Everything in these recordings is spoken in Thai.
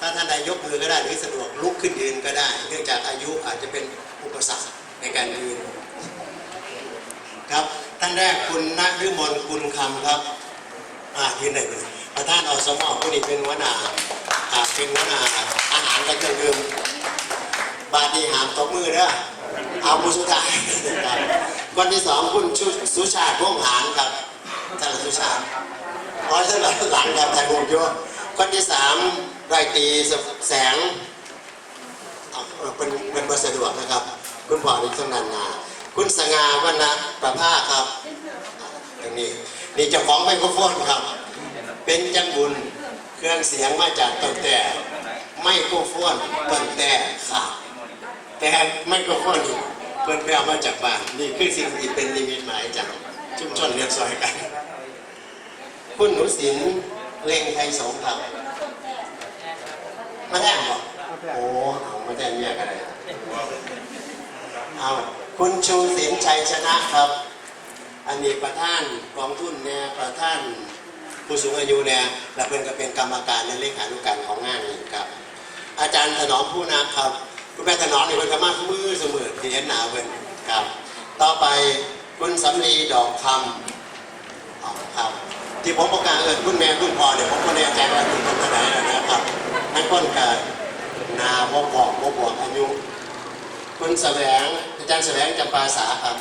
ถ้าท่านใดยกมือก็ได้หรือสะดวกลุกขึ้นยืนก็ได้ เนื่องจากอายุอาจจะเป็นอุปสรรคในการยืนครับท่านแรกคุณณฤมลกุลคำครับอ่ายืนหนึ่งประธานอสมผู้นี้เป็นวนาอ่าเป็นวนาอาหารและเครื่องดื่มบาดีหามตบมือเด้อเอาผู้สุดท้ายครับคนที่สองคุณชุสุชาติวงหานครับท่านสุชาติอ๋อท่านหลังครับถ่ายรูปอยู่ คนที่สามไรตีแสงเอาเอาเป็นเป็นบสะดวกนะครับ คุณพ่อนี่ต้องนานนา คุณสง่าวรรณประภาครับตรงนี้นี่จ้าของไมโครโฟนครับ เป็นจังบุญเครื่องเสียงมาจากตั้งแต่ไมโครโฟนตั้งแต่ขาดแต่ไมโครโฟนนี่เพิ่นไปเอามาจากบ้านนี่คือสิ่งที่เป็นนิมิตหมายจากชุมชนเรียบซอยกัน คุณหนูศิลป์เล็งไทยสงฆ์ครับ มาแทนบอโอ้เอามาแทนเมียกันเลยเอาคุณชูศิลป์ชัยชนะครับ อันนี้ประธานกองทุนเนี่ยประธานผู้สูงอายุเนี่ยและเพิ่นก็เป็นกรรมการในเลขานุการของงานนี้ครับ อาจารย์ถนอมผู้นะครับคุณแม่ถนอมนี่เพิ่นก็มามือเสมอที่เห็นหนาเพิ่นครับ ต่อไปคุณสำลีดอกคำอ๋อครับ ที่ผมประกาศเอิญคุณแม่คุณพ่อเนี่ยวผมก็แน่ใจว่าคุณคนเท่าไหร่แล้วนะครับ นั่นก้นกันนาบบอกบอกบอกอายุคุณแสวงอาจารย์แสวงจำปาสาครับ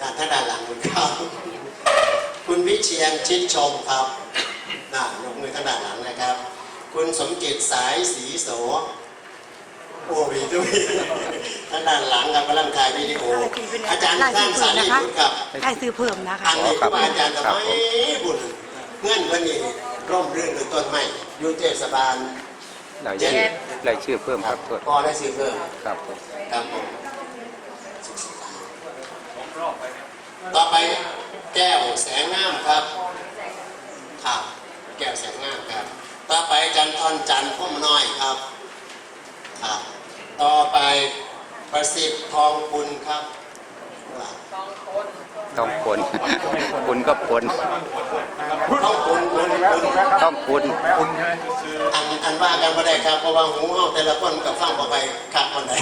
ด้านท่านด้านหลังคุณครับคุณวิเชียนชิดชมครับน่ายกมือท่านด้านหลังนะครับ คุณสมจิตสายสีโสโอ้ยด้วยท่านด้านหลังครับกำลังถ่ายวิดีโอ อาจารย์ท่านสารีบุตรครับได้ซื้อเพิ่มนะคะอันนี้ครูบาอาจารย์ทำไมบุญเงื่อนวันนี้ร่มรื่นหรือต้นไม้ อยู่เทศบาลรายชื่อรายชื่อเพิ่มครับโทษพอได้สิเพิ่มครับผมครับผมต่อไปแก้วแสงงามครับครับแก้วแสงงามครับ ต่อไปจันทร์จันทร์พุ่มน้อยครับครับ ต่อไปประสิทธิ์ทองคุณครับ ต้องคน คุณก็คนทองคุณคุณคุณต้องคุณอันอันว่ากันบ่ได้ครับเพราะว่าหูเฮาแต่ละคนกับฟังบ่ไปคักคนใด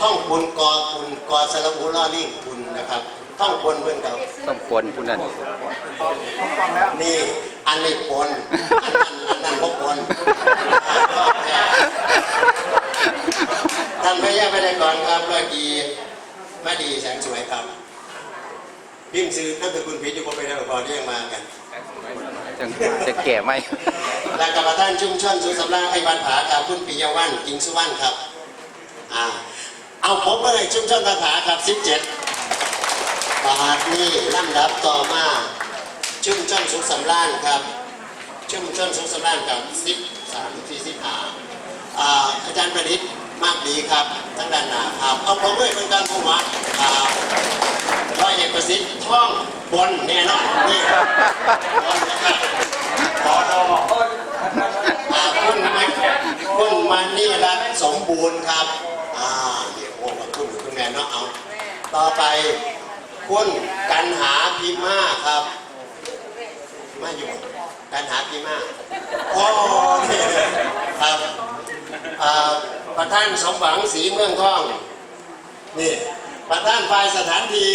ท่องคุณกอคุณกอสระบุล่อลิงคุณนะครับท่องคุณเพิ่นกับต้องคนผู้นั้นนี่อันนี้คนอันนั้นอันนั้นบ่คนท่านพระยาไปได้ก่อนครับเมื่อกี้มาดีแสงสวยครับ พิมพ์ซื้อนั่นคือคุณพิจิตรบ่ไปได้บ่เรียกมากันจะจะแก่ไหมและกับประธานชุมชนสุสำราญไอ้บันผาครับคุณปิยวันกิงสุวรรณครับอ่าเอาผมมาเลยชุมชนบันผาครับ17บาทนี่ลำดับต่อมาชุมชนสุขสำราญครับชุมชนสุขสำราญครับ13ที่15อ่าอาจารย์ประดิษฐ์ มากดีครับทั้งด้านหน้าครับเอาผมด้วยเป็นการผู้ว่าอ่าร้อยเอกประสิทธิ์ท่องบนแน่นอนนี่บนนะครับอ่าคุณมาคุณมานี่รัตน์สมบูรณ์ครับอ่าเดี๋ยวโอ้ขอบคุณคุณแม่เนาะเอาต่อไปคุณกันหาพิม่าครับมาอยู่กันหาพิม่าโอ้นี่ครับอ่า ประธานสมหวังสีเมืองทอง นี่ ประธานฝ่ายสถานที่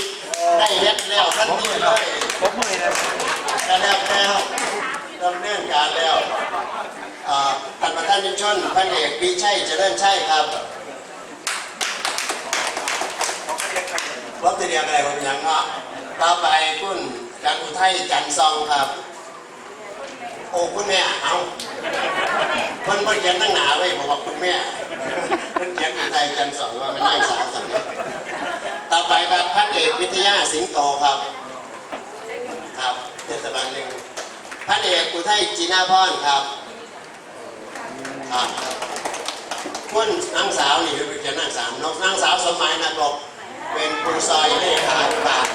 ได้เฮ็ดแล้วท่านนี้เลยผมมือนะได้แล้วแล้วดำเนินการแล้วอ่าท่านประธานชุมชนพันเอกปีชัยเจริญชัยครับรถเรียอะไรผมยังเนาะต่อไปคุณจันอุทัยจันทร์ซองครับ โอ้คุณแม่เอาเพิ่นเพิ่นเขียนตั้งหนาไว้บอกว่าคุณแม่ เพิ่นเขียนอุทัยจันทร์ซองว่าไม่ได้สาวสังต่อไปครับพันเอกวิทยาสิงโตครับ ครับเทศบาลหนึ่งพันเอกอุทัยจีนาพรครับครับคุณนางสาวนี่เป็นจะนางสาวนกนางสาวสมัยนากบเป็นผู้ซอยเลขาธิการ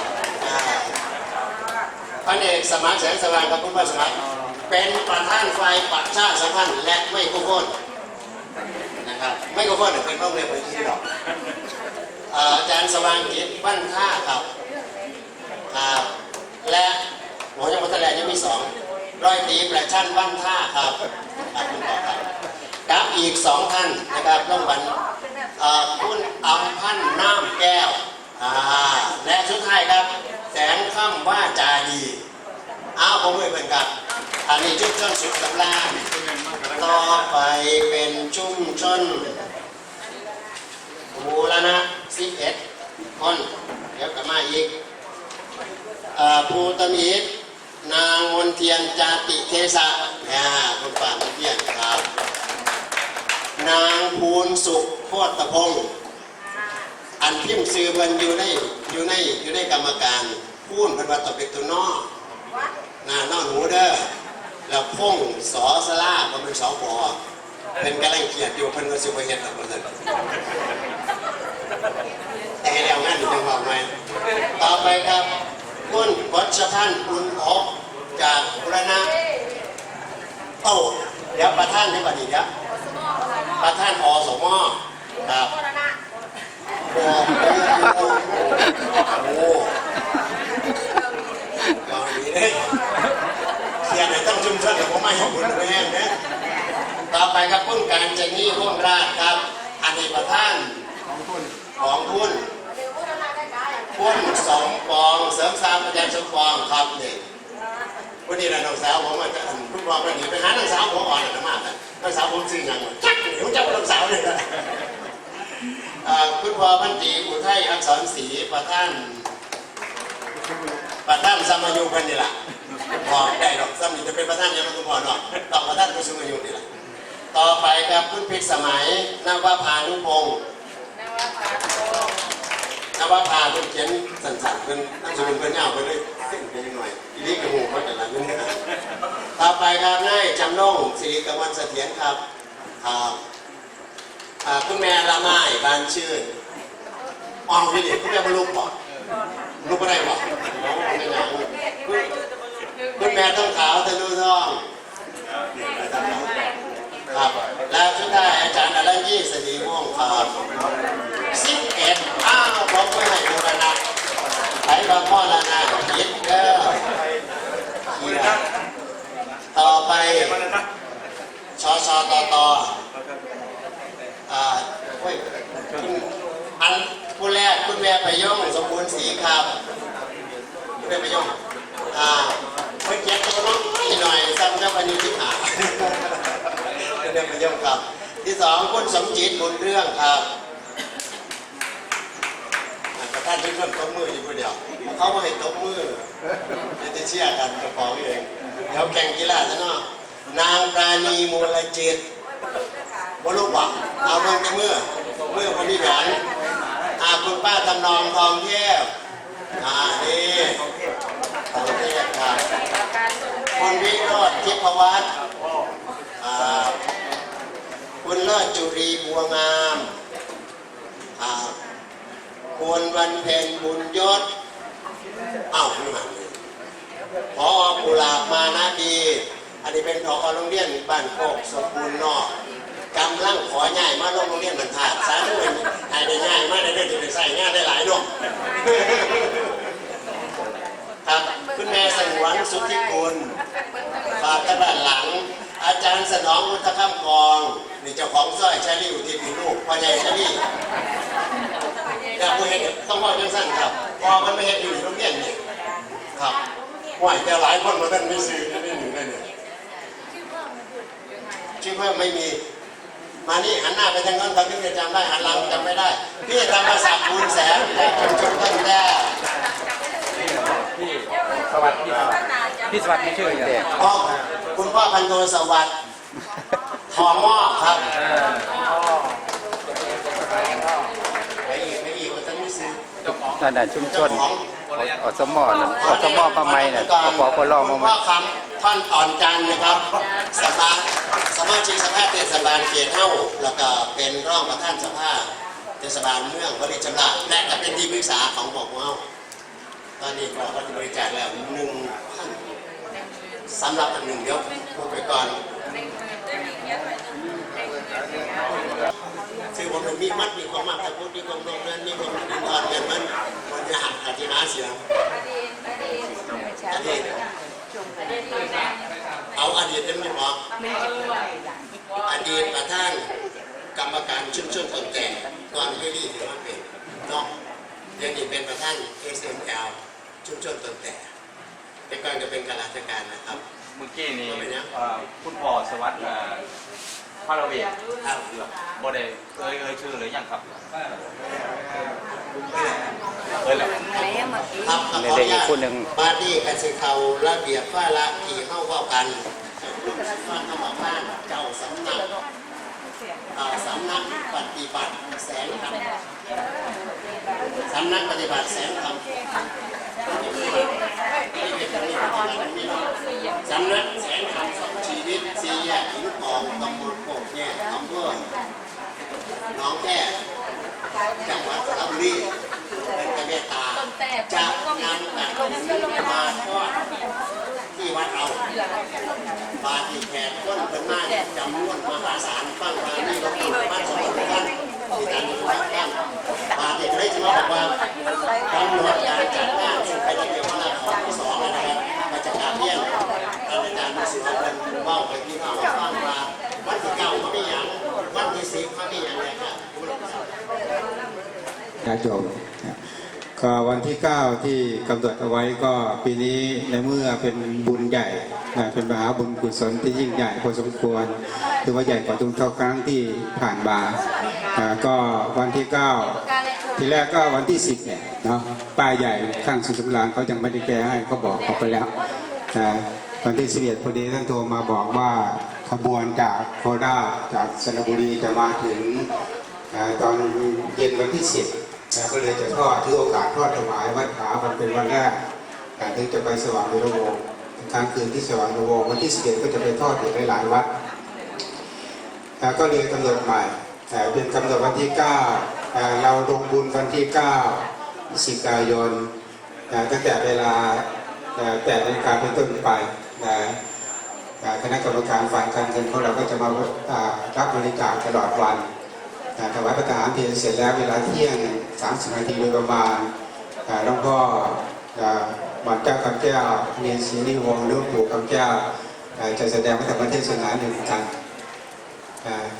พันเอกสมัครแสงสว่างกับคุณพ่อสมัครเป็นประธานฝ่ายประชาสัมพันธ์และไม่กุโคนน ไม่กุโคนเป็นต้องเรียนไปที่หรอกอาจารย์สว่างกิจบ้านท่าครับครับและหมอยังพัฒนายังมีสองร้อยตีประชันบ้านท่าครับครับคุณพ่อครับอีกสองท่านนะครับรางวัลเอ่อคุณอัมพันธ์น้ำแก้วและสุดไทยครับ แสงค่ำว่าจาดีอ้าวผมไม่เป็นครับอันนี้ชุมชนสุดสำราญต่อไปเป็นชุมชน บูรณะสิบเอ็ดคนเดี๋ยวกลับมาอีกภูตมิตรนางมนเทียนจาติเทสะนี่คุณป่านมนเทียนครับ นางภูนสุขโคตรพงศ์อันพิมพ์ซื้อมันอยู่ในอยู่ในอยู่ในกรรมการพูนเป็นวัตเป็นตัวนอกน้านอกหนูเด้อแล้วพงสอสลามันเป็นสอปอเป็นกำลังเกียดอยู่เพิ่นว่าสิบเฮ็ดหรอกว่าซั่น แต่ให้แล้วงานจังหวัดไหมต่อไปครับคุณวัชพันธ์อุ่นอกจากบุรณะโอ้เดี๋ยวประท่านให้บัดนี้เดี๋ยวประธานอสมครับโอ้โหโอ้โหตอนนี้เนี่ยเสียไหนต้องชุมชนแต่ผมไม่ให้คุณไม่แห้งนะต่อไปครับพุ่นการเจนี่ร่วมราชครับ อันนี้ประธานของคุณ ของทุนพุ่นสองปอง เสริมสร้างประจันสมปองครับนี่วันนี้นะน้องสาวผมมาจะคุณพ่อวันนี้ไปหาน้องสาวผมอ่อนนะมากน้องสาวผมซื้อยังจักเดี๋ยวจะเป็นน้องสาวเลยนะอ่าคุณพ่อพันตีอุทัยอักษรศรีประธานประธานสมายุกันนี่แหละพอได้หรอกสมัยจะเป็นประธานยังไม่คุณพ่อเนาะต้อประธานผู้สูงอายุนี่แหละต่อไปครับคุณพิกสมัยนวพานุพงศ์ นวพาคุณเขียนสั่นๆเป็นนั่งสมุนเป็นเงาไปเลยเส้นไปยังหน่อยอีนี้กระหูเขาแต่ละเรื่องนี้นะต่อไปครับนายจำนงสิริกมลเสถียรครับครับอ่าคุณแม่ละไม้บานชื่นอ๋อพี่ดิคุณแม่บรรลุปอดลูกอะไรวะคุณแม่ต้องขาวทะลุท้องครับ แล้วชุดได้อาจารย์อรัญยี่สดีม่วงครับสิบเอ็ดอ้าวผมไม่ให้ดูกันนะไผ่บางพ่อละนะยิดเด้อเหี้ยต่อไปชอชอต่อต่ออ่าเฮ้ยคุณอันผู้แรกคุณแม่ไปย่องสมบูรณ์สีครับ คุณแม่ไปย่องอ่าเมื่อกี้ตัวน้อยหน่อยซ้ำเจ้าพันยุทิหาคุณแม่ไปย่องครับ ที่ สองคุณสมจิตบุญเรื่องครับอ่าประธานชุมชนตบมืออยู่คนเดียวเขาไม่ให้ตบมือเดี๋ยวจะเชียร์กันกระป๋องเองเดี๋ยวแข่งกีฬาซะเนาะนางปราณีมูลจิตบลูกบอกเอาเพิ่งจะเมื่อเมื่อคนที่หวนอาคุณป้าจำนองทองเทพอ่านี่ทองเทพครับคุณวิโรจน์ทิพวัฒน์ เลิศจุรีบัวงามควรวันเพ็ญบุญยศอ้าวนี่มาพอกุหลาบมานาดี อันนี้เป็นพอโรงเรียนบ้านโคกสมบูรณ์นอกกำลังขอใหญ่มาลงโรงเรียนบรรทัดสาธุให้ได้ง่ายมาได้เรื่อยๆจะได้ใส่ง่ายได้หลายดอกครับคุณแม่สงวนสุทธิคุณฝากกันด้านหลัง อาจารย์สนองอุทธคำกองนี่เจ้า ของสร้อยชาลีอุทิศมีลูกพ่อใหญ่ชาลีแต่ผู้เห็นต้องว่าจังสั้นครับพอมันไม่เห็นอยู่ในโรงเรียนนี่ครับห่วยแต่หลายคนมาเป็นไม่ซื้อนี่หนึ่งได้เนี่ยชื่อเพิ่มไม่มีมานี่หันหน้าไปทางโนั้นเขาถึงจะจำได้หันหลังจำไม่ได้ พี่ธรรมศักดิ์คูณแสงจากชุมชนต้นแด้สวัสดีครับพี่สวัสดีชื่ออะไรแดงพ่อคุณพ่อพันโทสวัสดิ์ ทองหม้อครับไปอีกไปอีกมันต้องมีซื้อนั่นน่ะชุมชเจ้านของอสมอนั่นอสมอมาใหม่น่ะอปปลมาคุณใหม่พ่อคำท่านอ่อนจันทร์นะครับสภาสมาชิกสภาเทศบาลเขตเท่าแล้วก็เป็นรองประธานสภาเทศบาลเมืองบริจำราและก็เป็นที่ปรึกษาของบอกว่าตอนนี้ก็ก็บริจาคแล้วหนึ่งพันสำหรับอันหนึ่งเดี๋ยวพูดไปก่อน คือผมเป็นมีมัดมีความมัดแต่พูดมีความโน้มนั้นมีความดีตอนเงินมันมันจะหักอธินาเสียงอดีตเอาอดีตได้ไหมบอกอดีตประธานกรรมการชุมชนต้นแต่ก่อนไม่รีถือว่าเป็นเนาะเดี๋ยวนี้เป็นประธาน SML ชุมชนต้นแต่แต่ก่อนจะเป็นข้าราชการนะครับ เมื่อกี้นี่ว่าเป็นยังเอ่อคุณพ่อสวัสดิ์เอ่อ พาราเวทครับบ่ได้เอ่ยเอ่ยชื่อหรือยังครับเอ่ยแล้วครับขออนุญาตบาดนี้กันสิเขาระเบียบว่าละที่เข้าเว่ากันว่าเขาบอกว่าเจ้าสำนักอ่าสำนักปฏิบัติแสงธรรมสำนักปฏิบัติแสงธรรม สำนักแสงธรรมสองชีวิตสี่แยกหินกองตำบลโป่งแยกอำเภอหน้องแค่จังหวัดสระบุรีเป็นกระเมตาจะนำแบบนี้มาทอดที่วัดเราบาทีแขกต้นเป็นมากจำนวนมหาศาลฟังมาที่เราพูดมาสองท่านที่การมีวัดกันบาทีได้จะมาบอกว่ากำหนดการจัดงานซึ่งเป็นระเบียบวาร ของที่สองนะครับมาจากการเยี่ยมอาจารย์มุสิตเป็นเบ้าไปที่มาว่าฟังมาวันที่เก้าเขาไม่ยังวันที่สิบเขาไม่ยังเลยครับญาติโยมก็วันที่ 9 ที่กำหนดเอาไว้ก็ปีนี้ในเมื่อเป็นบุญใหญ่เป็นมหาบุญกุศลที่ยิ่งใหญ่พอสมควรถือว่าใหญ่กว่าทุกเท่าครั้งที่ผ่านมาอ่าก็วันที่ 9 ทีแรกก็วันที่10เนี่ยเนาะป้ายใหญ่ข้างสุสำราญเขายังไม่ได้แก้ให้เขาบอกเขาไปแล้วนะวันที่11พอดีท่านโทรมาบอกว่าขบวนจากโคราชจากสระบุรีจะมาถึงอตอนเย็นวันที่สิบก็เลยจะทอดถือโอกาสทอดถวายวัดขาวันเป็นวันแรกอ่าถึงจะไปสว่างในระวงกลางคืนที่สว่างในระวงวันที่สิบเอ็ดก็จะไปทอดอีกหลายวัดอ่ก็เลยกำหนดใหม่อ่เป็นกำหนดวันที่เก้า เราลงบุญวันที่เก้าพฤศจิกายนตั้งแต่เวลาอ่าแปดนาฬิกาเป็นต้นไปนะคณะกรรมการฝ่ายการเงินของเราก็จะมารับบริจาคตลอดวันอ่าถวายพระทารเพลเสร็จแล้วเวลาเที่ยง 30 นาทีโดยประมาณหลวงพ่อหม่อมเจ้าคำแก้วเรียนศรีนิวงศ์หลวงปู่คำแก้วจะแสดงพระธรรมเทศนาหนึ่งกันอ่า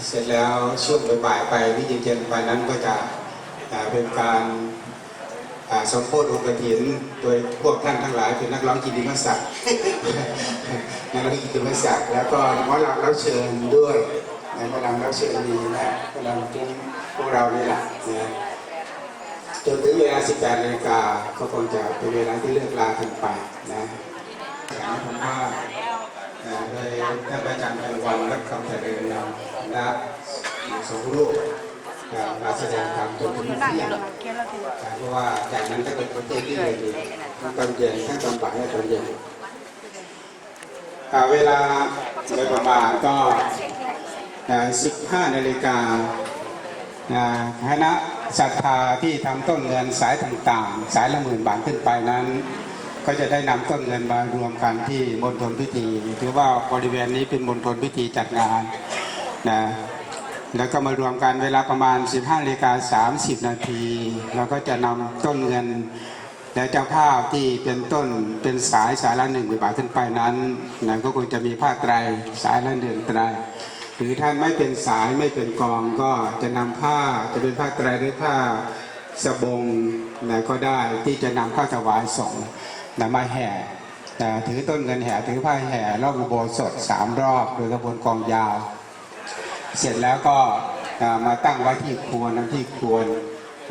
เสร็จแล้วช่วงบ่ายไปวิจิเจนไปนั้นก็จะเป็นการสมโพธิองค์กฐิน โดยพวกท่านทั้งหลายเป็นนักร้องกิตติมศักดิ์นักร้องกิตติมศักดิ์แล้วก็หมอลำรับเชิญด้วยในพลังรับเชิญดีนะพลังทีมพวกเรานี่แหละนะจนถึงเวลา 18นาฬิกาก็คงจะเป็นเวลาที่เลิกลากันไปนะผมว่า โดยท่านอาจารย์เป็นวันรับคำเจริญนำและสองรูปเอ่อมาแสดงธรรมจนถึงเที่ยงเพราะว่าจากนั้นก็เป็นประเทศที่เรียนดีทั้งตอนเย็นทั้งตอนบ่ายและตอนเย็นเวลาโดยประมาณก็ 15 นาฬิกาอ่าคณะศรัทธาที่ทำต้นเงินสายต่างๆ สายละหมื่นบาทขึ้นไปนั้น ก็จะได้นำต้นเงินมารวมกันที่มณฑลพิธีถือว่าบริเวณนี้เป็นมณฑลพิธีจัดงานนะแล้วก็มารวมกันเวลาประมาณ 15นาฬิกา30 นาทีเราก็จะนำต้นเงินและเจ้าภาพที่เป็นต้นเป็นสายสายละหนึ่งหมื่นบาทขึ้นไปนั้นนะก็คงจะมีผ้าไตรสายละหนึ่งไตรหรือท่านไม่เป็นสายไม่เป็นกองก็จะนำผ้าจะเป็นผ้าไตรหรือผ้าสบงนะก็ได้ที่จะนำเข้าถวายสงฆ์ นะมาแห่นะถือต้นเงินแห่ถือผ้าแห่รอบอุโบสถสามรอบโดยกระบวนกองยาว เสร็จแล้วก็นะมาตั้งไว้ที่ควรนะที่ควร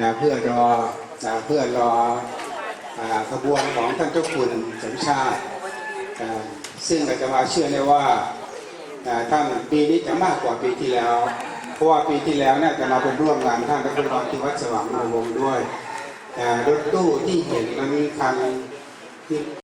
นะเพื่อรอนะเพื่อรอกระบวนของท่านเจ้าคุณสมชาติ ซึ่งอาจจะมาเชื่อได้ว่าอ่าท่านปีนี้จะมากกว่าปีที่แล้ว เพราะว่าปีที่แล้วเนี่ยจะมาเป็นร่วมงานท่านรัฐมนตรีที่วัดสว่างอารมณ์ด้วยรถตู้ที่เห็นนั้นคัน ที่